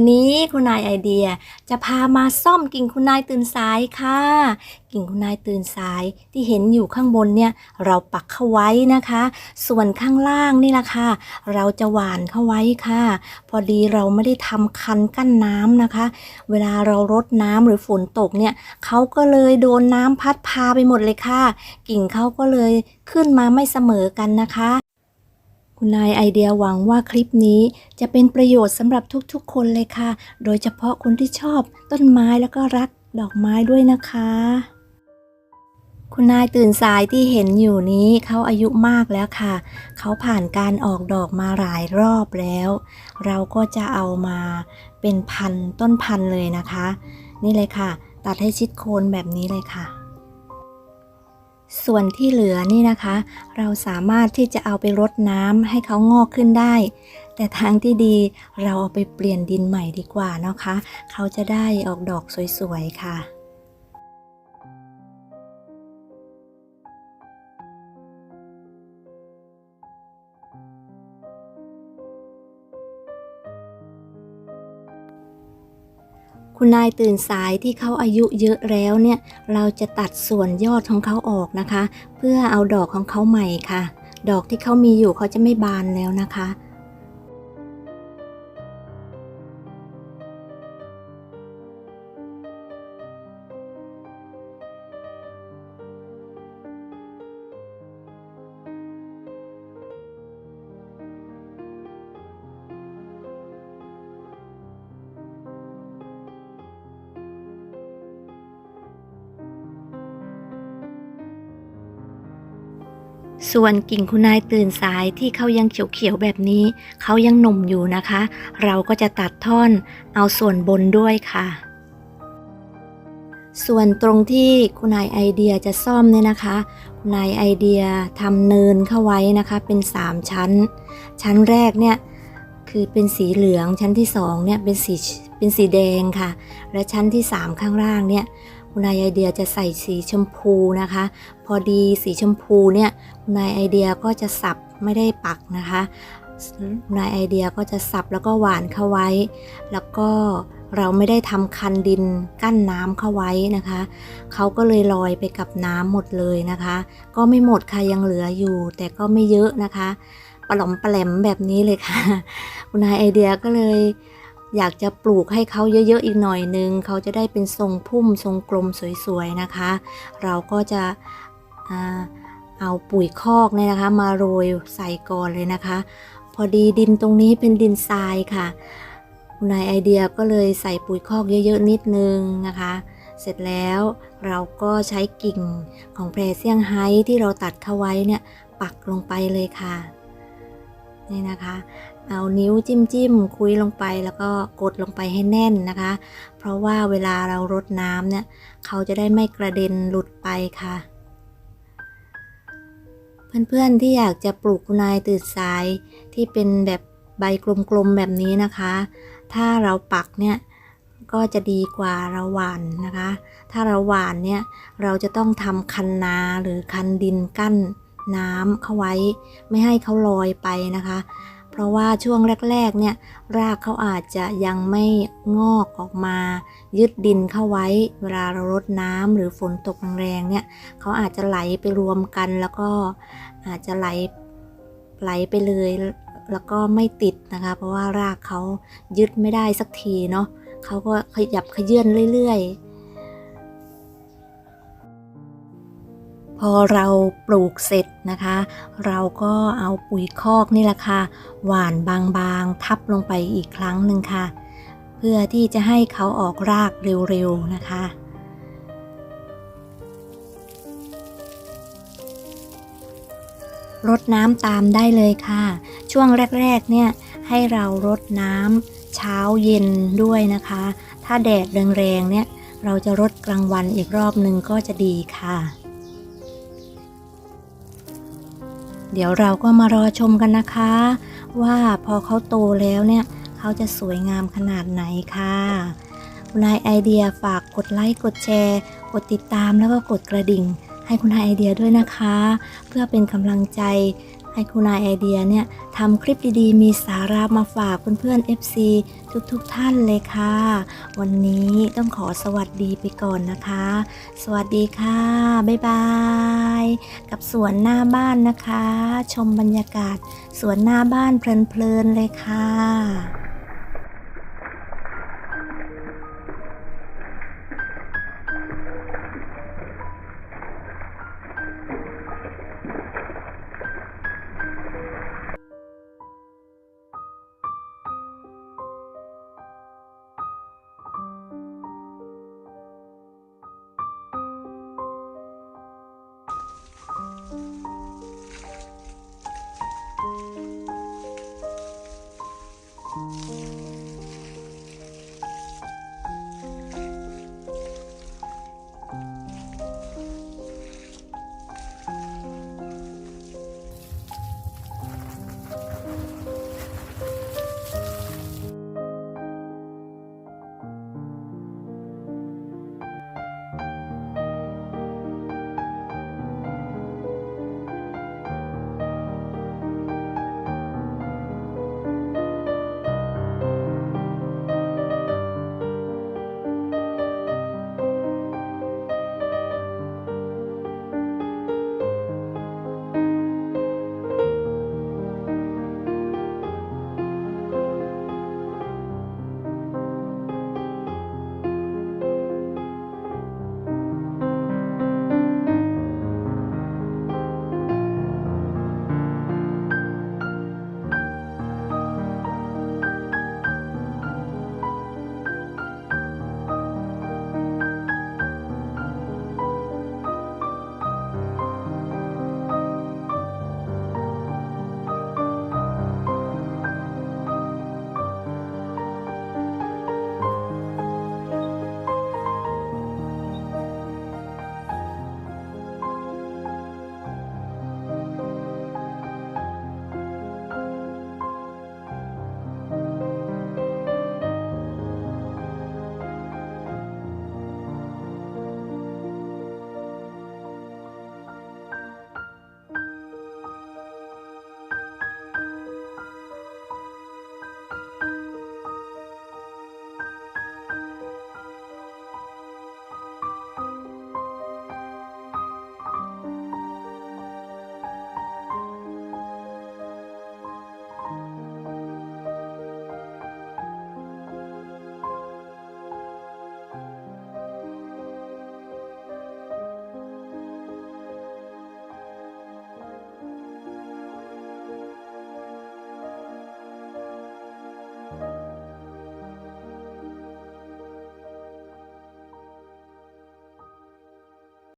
วันนี้คุณนายไอเดียจะพามาซ่อมกิ่งคุณนายตื่นสายค่ะ กิ่งคุณนายตื่นสายที่เห็นอยู่ข้างบนเนี่ยเราปักเข้าไว้นะคะ ส่วนข้างล่างนี่แหละค่ะ เราจะหว่านเข้าไว้ค่ะ พอดีเราไม่ได้ทำคันกั้นน้ำนะคะ เวลาเรารดน้ำหรือฝนตกเนี่ยเขาก็เลยโดนน้ำพัดพาไปหมดเลยค่ะ กิ่งเขาก็เลยขึ้นมาไม่เสมอกันนะคะ คุณนายไอเดียหวังว่าคลิปนี้จะเป็นประโยชน์สำหรับทุกๆ คนเลยค่ะ โดยเฉพาะคนที่ชอบต้นไม้แล้วก็รักดอกไม้ด้วยนะคะ คุณนายตื่นสายที่เห็นอยู่นี้เขาอายุมากแล้วค่ะ เขาผ่านการออกดอกมาหลายรอบแล้ว เราก็จะเอามาเป็นพันต้นพันเลยนะคะ นี่เลยค่ะ ตัดให้ชิดโคนแบบนี้เลยค่ะ ส่วนที่เหลือนี่นะคะ เราสามารถที่จะเอาไปรดน้ำให้เขางอกขึ้นได้ แต่ทางที่ดีเราเอาไปเปลี่ยนดินใหม่ดีกว่านะคะ เขาจะได้ออกดอกสวยๆค่ะ คุณนายตื่นสายที่เขาอายุเยอะแล้วเนี่ย เราจะตัดส่วนยอดของเขาออกนะคะ เพื่อเอาดอกของเขาใหม่ค่ะ ดอกที่เขามีอยู่เขาจะไม่บานแล้วนะคะ ส่วนกิ่งคุณนายตื่นสายที่เขายังเขียวๆแบบนี้ เขายังหนุ่มอยู่นะคะ เราก็จะตัดท่อนเอาส่วนบนด้วยค่ะ ส่วนตรงที่คุณนายไอเดียจะซ่อมเนี่ยนะคะ คุณนายไอเดียทำเนินเข้าไว้นะคะเป็น 3 ชั้น ชั้นแรกเนี่ยคือเป็นสีเหลืองชั้นที่2เนี่ยเป็นสีเป็นสีแดงค่ะ และชั้นที่ 3 ข้างล่างเนี่ย คุณนายไอเดียจะใส่สีชมพูนะคะ พอดีสีชมพูเนี่ยคุณนายไอเดียก็จะสับไม่ได้ปักนะคะคุณนายไอเดียก็จะสับแล้วก็หวานเข้าไว้ แล้วก็เราไม่ได้ทำคันดินกั้นน้ำเข้าไว้นะคะ เขาก็เลยลอยไปกับน้ำหมดเลยนะคะ ก็ไม่หมดค่ะยังเหลืออยู่ แต่ก็ไม่เยอะนะคะปลอมปลแหลมแบบนี้เลยค่ะ คุณนายไอเดียก็เลย อยากจะปลูกให้เขาเยอะๆอีกหน่อยนึงเขาจะได้เป็นทรงพุ่มทรงกลมสวยๆนะคะ เราก็จะอเอาปุ๋ยคอกเนี่ยนะคะ มาโรยใส่ก่อนเลยนะคะ พอดีดินตรงนี้เป็นดินทรายค่ะนายไอเดียก็เลยใส่ปุ๋ยคอกเยอะๆนิดนึงนะคะ เสร็จแล้วเราก็ใช้กิ่งของแพรเซี่ยงไฮ้ที่เราตัดเข้าไว้เนี่ยปักลงไปเลยค่ะนี่นะคะ เอานิ้วจิ้มจิ้มๆคุยลงไปแล้วก็กดลงไปให้แน่นนะคะ เพราะว่าเวลาเรารดน้ำเนี่ยเขาจะได้ไม่กระเด็นหลุดไปค่ะ เพื่อนๆที่อยากจะปลูกคุณนายตื่นสายที่เป็นแบบใบกลมๆแบบนี้นะคะ ถ้าเราปักเนี่ยก็จะดีกว่าเราหว่านนะคะ ถ้าเราหว่านเนี่ยเราจะต้องทำคันนาหรือคันดินกั้นน้ำเข้าไว้ ไม่ให้เขาลอยไปนะคะ ราะว่าช่วงแรกๆเนี่ยรากเขาอาจจะยังไม่งอกออกมา ยึดดินเข้าไว้ เวลาเรารดน้ำหรือฝนตกแรงๆเนี่ยเขาอาจจะไหลไปรวมกันแล้วก็อาจจะไหลไหลไปเลยแล้วก็ไม่ติดนะคะ เพราะว่ารากเขายึดไม่ได้สักทีเนาะเขาก็ขยับขยื่นเรื่อยๆ พอเราปลูกเสร็จนะคะ เราก็เอาปุ๋ยคอกนี่แหละค่ะ หว่านบางๆ ทับลงไปอีกครั้งหนึ่งค่ะ เพื่อที่จะให้เขาออกรากเร็วๆนะคะรดน้ำตามได้เลยค่ะ ช่วงแรกๆเนี่ยให้เรารดน้ำเช้าเย็นด้วยนะคะ ถ้าแดดแรงๆเนี่ยเราจะรดกลางวันอีกรอบหนึ่งก็จะดีค่ะ เดี๋ยวเราก็มารอชมกันนะคะ ว่าพอเขาโตแล้วเนี่ย เขาจะสวยงามขนาดไหนค่ะคุณนายไอเดียฝากกดไลค์กดแชร์ กดติดตามแล้วก็กดกระดิ่ง ให้คุณนายไอเดียด้วยนะคะ เพื่อเป็นกำลังใจ ให้คุณนายไอเดียเนี่ยทำคลิปดีๆ มีสาระมาฝากเพื่อนๆ FC ทุกๆท่านเลยค่ะ วันนี้ต้องขอสวัสดีไปก่อนนะคะ สวัสดีค่ะ บ๊ายบาย กับสวนหน้าบ้านนะคะ ชมบรรยากาศสวนหน้าบ้านเพลินๆเลยค่ะ